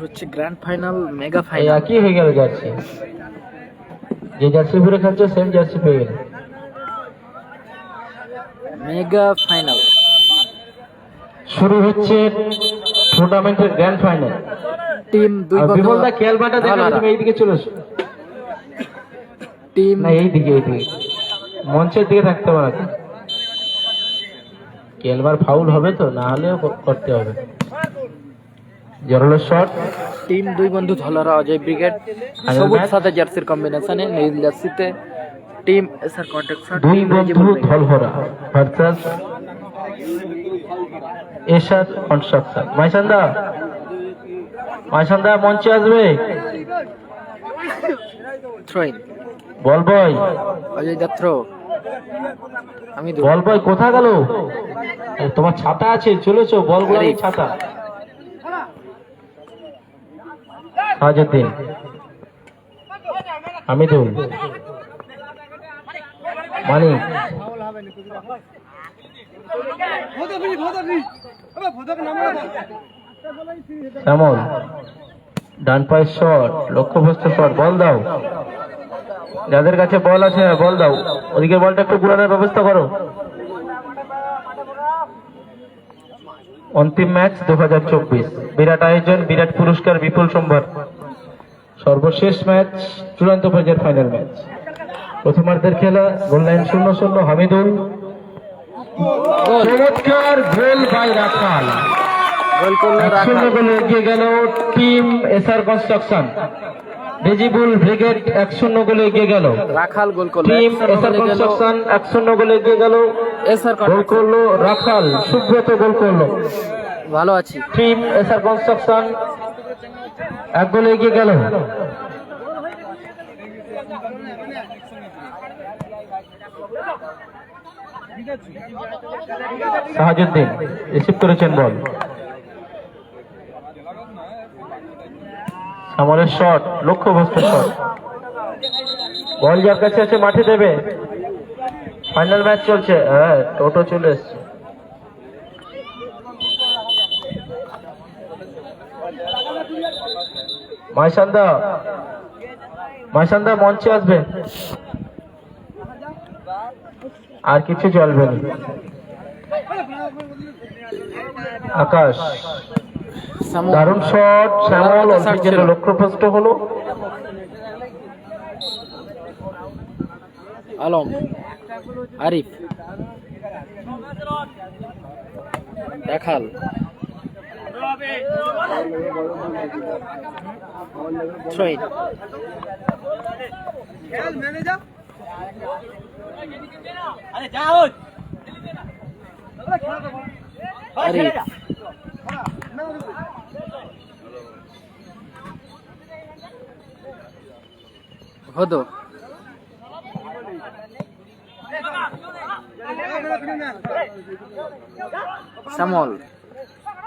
হচ্ছে grand final mega final একই হয়ে গেল জার্সি যে জার্সি পরে খেলছো সেম জার্সি পেয়ে গেল। মেগা ফাইনাল শুরু হচ্ছে টুর্নামেন্টের গ্র্যান্ড ফাইনাল টিম দুই আর বিমল দা খেলবাটা দেখো তুমি এইদিকে চলে এসো। টিম না এইদিকে এইদিকে। মঞ্চের দিকে থাকতে না খেলবার ফাউল হবে তো না হলেও করতে হবে। জোরালো শট টিম দুই বন্ধু ধলারা অজয় ব্রিগেড সবুজ? সাদা জার্সির কম্বিনেশনে নীল জার্সিতে টিম এসআর কন্ট্যাক্ট দুই বন্ধু ধলভরা ভার্সাস এশাদ কনস্ট্রাকশন মাইসান্দা মাইসান্দা মঞ্চে আসবে। Throw in ball boy Ajay Dutta আমি বল বয় কোথা গেল? তোমার ছাতা আছে চলেছো বলগুলো। ছাতা। সাজুদ্দিন। হামিদুল মানিক। শ্যামল। ডান পায়ের শট, লক্ষ্যভ্রষ্ট শট, বল দাও। যাদের কাছে বল আছে বল দাও। ওদিকে বলটা একটু ঘুরানোর ব্যবস্থা করো। অন্তিম ম্যাচ দু বিরাট আয়োজন, বিরাট পুরস্কার, বিপুল সম্ভার। সর্বশেষ ম্যাচ চূড়ান্ত পর্যায়ের ফাইনাল ম্যাচ। প্রথমার্ধের খেলা গোল লাইন শূন্য শূন্য হামিদুল। চমৎকার গোল বাই রাখাল। শূন্য গোলে এগিয়ে গেল team SR construction Rejibul brigade এক শূন্য গোলে এগিয়ে গেল। রাখাল গোল করল টিম এসআর কনস্ট্রাকশন এক শূন্য গোলে এগিয়ে গেল। এসআর গোল করল রাখাল। সুব্রত গোল করল। ভালো আছি। টিম এসআর কনস্ট্রাকশন এক এগিয়ে গেল। সাহাজুদ্দিন, রিসিভ করেছেন বল। সামরের শট, লক্ষ্যভ্রষ্ট শট। বল যার কাছে আছে, মাঠে দেবে। ফাইনাল ম্যাচ চলছে। হ্যাঁ টোটো চলে এসছে। মাইসান্দা মাইসান্দা মঞ্চে আসবে আর কিছু চলবে না। আকাশ দারুণ শট শ্যামল দারুণ অল্প shot যেন হলো আলম আরিফ রাখাল থ্রোইন আরিফ হদো শ্যামল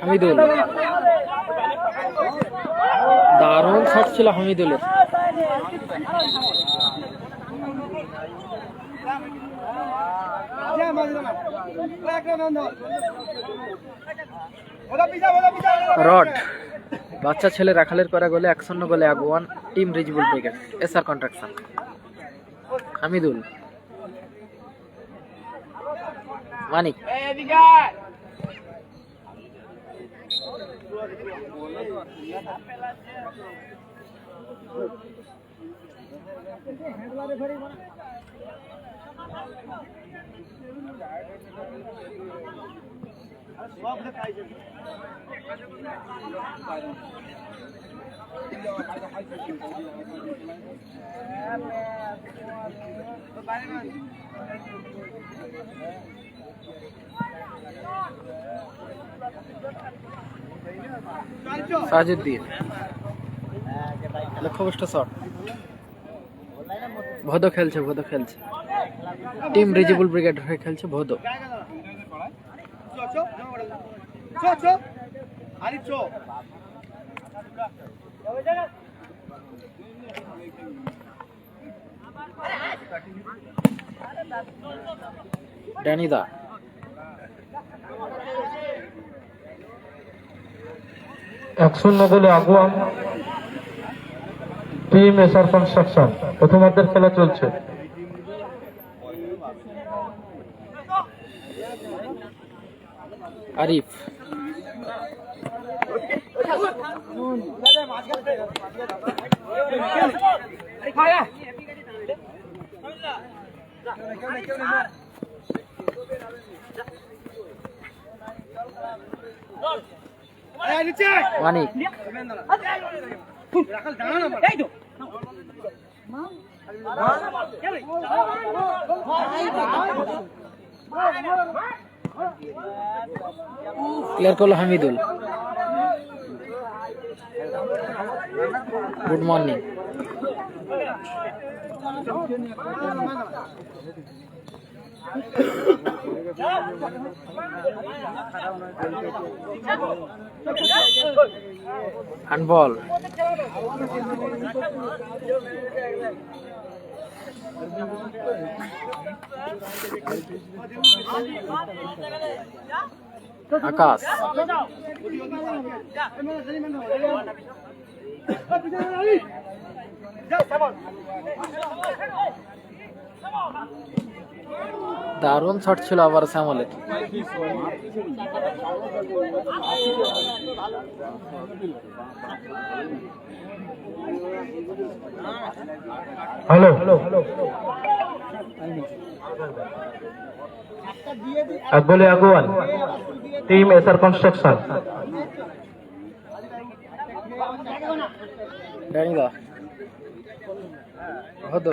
হামিদুল। দারুণ শট ছিল হামিদুলের। রড। বাচ্চা ছেলে রাখালের করা গোলে এক শূন্য গোলে আগুয়ান, team Rizbul brigade SR construction. Hamidul. Manik. Sajuddin. লক্ষ্যভ্রষ্ট shot. ভোদো খেলছে ভদ খেলছে। টিম রিজিবল ব্রিগেড হয়ে খেলছে ভোদো। ড্যানিদা। এক শূন্য গোলে আগুয়াম টিম এসআর কনস্ট্রাকশন প্রথমার্ধের খেলা চলছে। আরিফ। ক্লিয়ার করল Hamidul. Good morning handball Akash. দারুণ শট ছিল আবার শ্যামলের হ্যালো এক গোলে আগুয়ান টিম এসআর কনস্ট্রাকশন ড্যানিদা হতো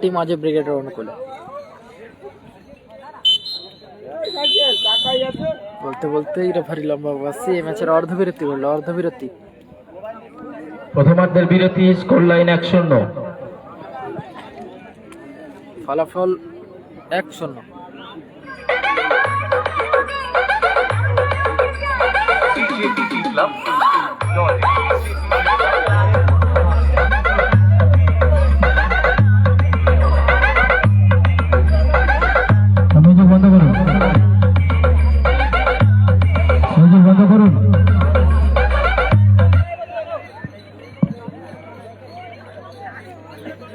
টিম আজে ব্রিগেডের অনুকূলে। বলতে বলতেই রেফারি লম্বা বাসি এই ম্যাচের অর্ধবিরতি বলল অর্ধবিরতি। প্রথমার্ধের বিরতি স্কোর লাইন এক শূন্য। ফলাফল এক শূন্য। মিউজিক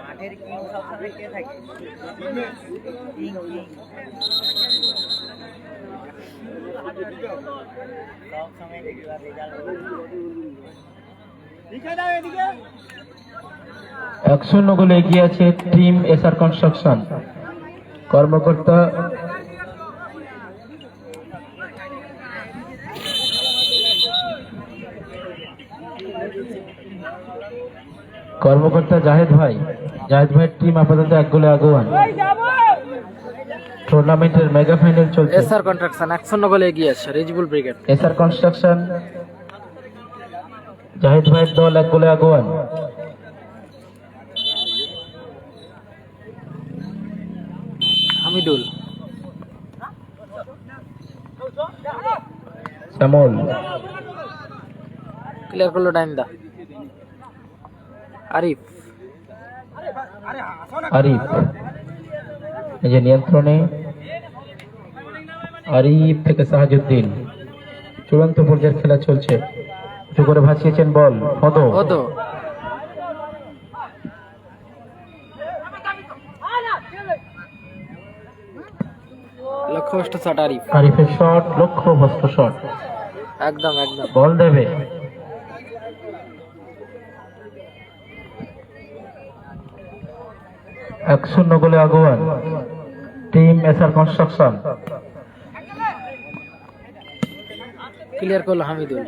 মাঠের কিং সবসময় কে থাকে কিং কিং সব সময় দেখবা রেজাল্ট এক শূন্য গোলে এগিয়ে আছে টিম এসআর কনস্ট্রাকশন। কর্মকর্তা কর্মকর্তা জাহেদ ভাই জাহেদ ভাইয়ের টিম আপাতত এক গোলে আগুয়ান। টুর্নামেন্টের মেগা ফাইনাল চলছে। এসআর কনস্ট্রাকশন এক শূন্য গোলে এগিয়ে আছে Rizbul brigade SR construction Zahid ভাইয়ের দল এক গোলে আগুয়ান। হামিদুল। শ্যামল। ক্লিয়ার করল ডাইন্দা। আরিফ। আরিফ। এই যে নিয়ন্ত্রণে আরিফ থেকে সাহাজুদ্দিন। চূড়ান্ত পর্যায়ের খেলা চলছে। উঁচু করে ভাসিয়েছেন বল হদ ওদো লক্ষ্যভ্রষ্ট শট আরিফ। আরিফের শট লক্ষ্য ভস্ত শট। একদম একদম। বল দেবে। এক শূন্য গোলে আগুয়ান টিম এসআর কনস্ট্রাকশন। ক্লিয়ার করল হামিদুল।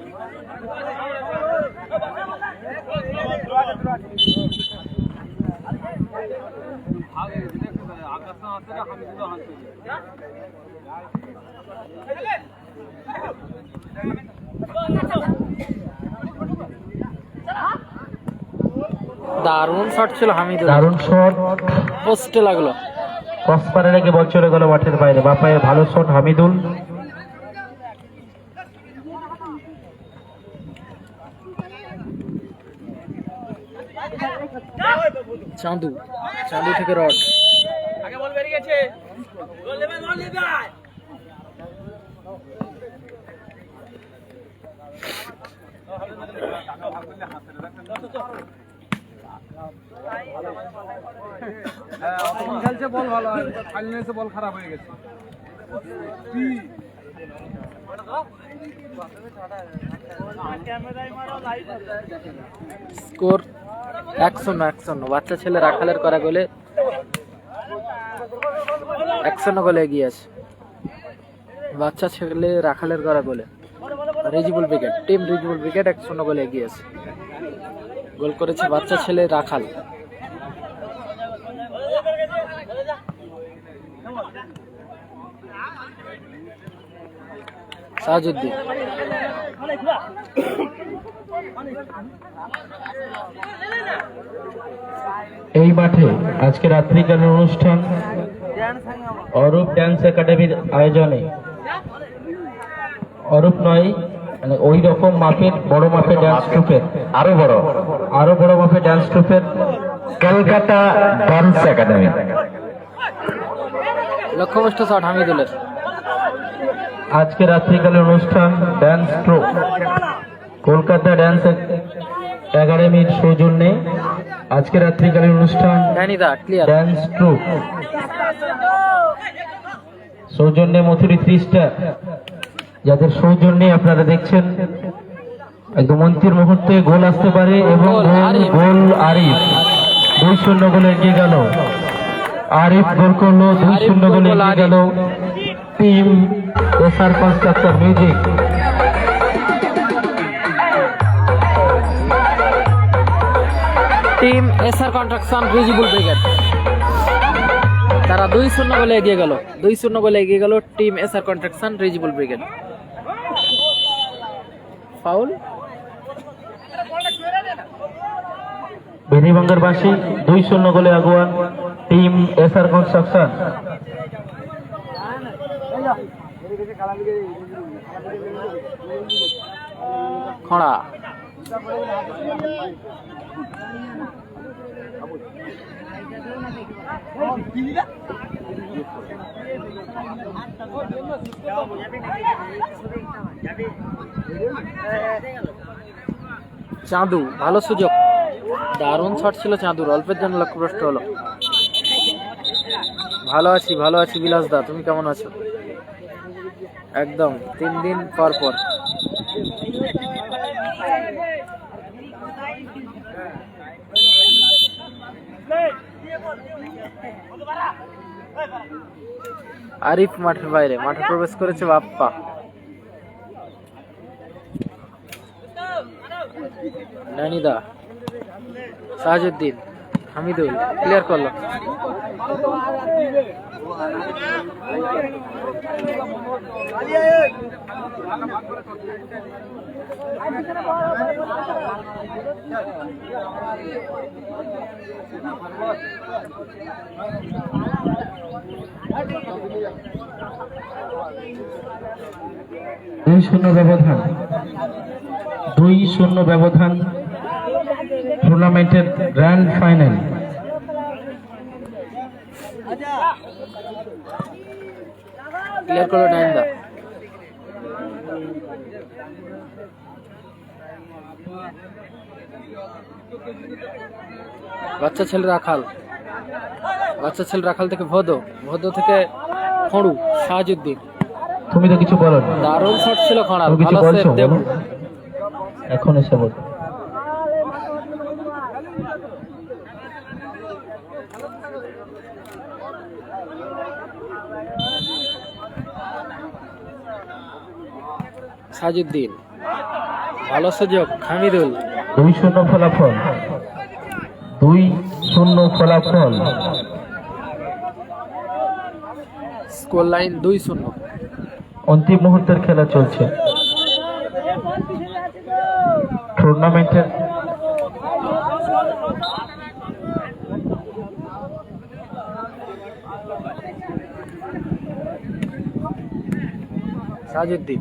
দারুণ শট ছিল হামিদুল। দারুণ শট পোস্টে লাগল। ক্রসবারে রেখে বল চলে গেল মাঠের বাইরে। বাপায়ের ভালো শট হামিদুল। চাঁদু চাঁদু থেকে রড। খেলছে বল ভালো ফাইনালে এসে বল খারাপ হয়ে গেছে। স্কোর এক শূন্য এক শূন্য। বাচ্চা ছেলে রাখালের করা গোলে এক শূন্য গোলে এগিয়ে আছে। বাচ্চা ছেলে রাখালের করা গোলে। Rijibul wicket, team Rijibul wicket এক শূন্য গোলে এগিয়ে আছে। গোল করেছে বাচ্চা ছেলে রাখাল। এই মাঠে আজকে রাত্রিকালীন অনুষ্ঠান অরূপ ড্যান্স একাডেমির আয়োজনে। অরূপ নয় মানে ওই রকম মাপের বড় মাপের ড্যান্স ট্রুপের আরও বড় আরও বড় মাপের ড্যান্স ট্রুপের কলকাতা ডান্স একাডেমি লক্ষ্যভ্রষ্ট শট হামিদুলের। আজকে রাত্রিকালীন অনুষ্ঠান ড্যান্স ট্রুপ কলকাতা ড্যান্স একাডেমির সৌজন্যে আজকে রাত্রিকালীন অনুষ্ঠান ড্যান্স ট্রুপ সৌজন্যে মথুরি থ্রি স্টার যাদের সৌজন্যে আপনারা দেখছেন একদম অন্তিম মুহূর্তে গোল আসতে পারে এবং গোল, গোল আরিফ। দুই শূন্য গোলে এগিয়ে গেল। আরিফ গোল করল দুই শূন্য গোলে এগিয়ে গেল। Team SR constructor music. Team SR construction Rijibul brigade. তারা দুই শূন্য গোলে এগিয়ে গেল। দুই শূন্য গোলে এগিয়ে গেল team SR construction Rijibul brigade. Foul. বেনিবাঙ্গের বাসী দুই শূন্য গোলে আগুয়ান। টিম এসআর কনস্ট্রাকশন খড়া। চাঁদু ভালো সুযোগ দারুণ শট ছিল চাঁদুর অল্পের জন্য লক্ষ্যভ্রষ্ট হলো ভালো আছি ভালো আছি বিলাস দা তুমি কেমন আছো একদম তিন দিন পর পর আরিফ মাঠের বাইরে মাঠে প্রবেশ করেছে বাপ্পা। নানিদা সাহাজুদ্দিন। হামিদুল ক্লিয়ার করল। দুই শূন্য ব্যবধান। দুই শূন্য ব্যবধান টুর্নামেন্টের গ্র্যান্ড ফাইনাল ক্লিয়ার দা বাচ্চা ছেলে রাখাল। বাচ্চা ছেলে রাখাল থেকে ভদ। ভদ থেকে খড়ু শাহজুদ্দিন তুমি তো কিছু বলো। দারুণ শট ছিল কিছু ভালো সেভ দেব। এখন এসে বল। সাজুদ্দিন ভালো সুযোগ খামিদুল দুই শূন্য ফলাফল। দুই শূন্য ফলাফল। স্কোর লাইন দুই শূন্য অন্তিম মুহূর্তের খেলা চলছে। টুর্নামেন্টের সাজুদ্দিন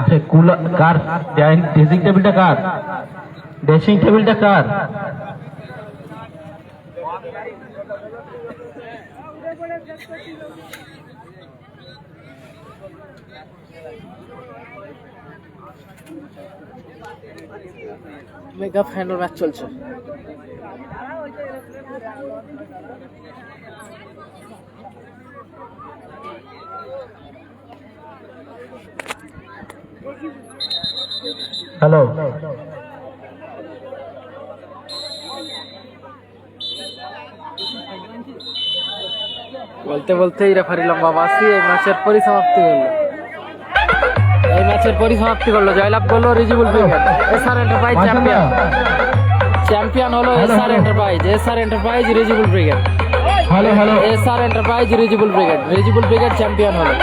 আরে কুলা কার? ড্রেসিং টেবিলটা কার? ড্রেসিং টেবিলটা কার? মেগা ফাইনাল ম্যাচ চলছে। হ্যালো। বলতে বলতেই রেফারি লম্বা বাসি এই ম্যাচের পরিসমাপ্তি এই ম্যাচের পরিসমাপ্তি করল জয়লাভ করল Rijibul brigade SR enterprise champion champion হলো SR enterprise SR enterprise Rijibul brigade. Hello hello. SR enterprise Rijibul brigade. Rijibul brigade champion হলো।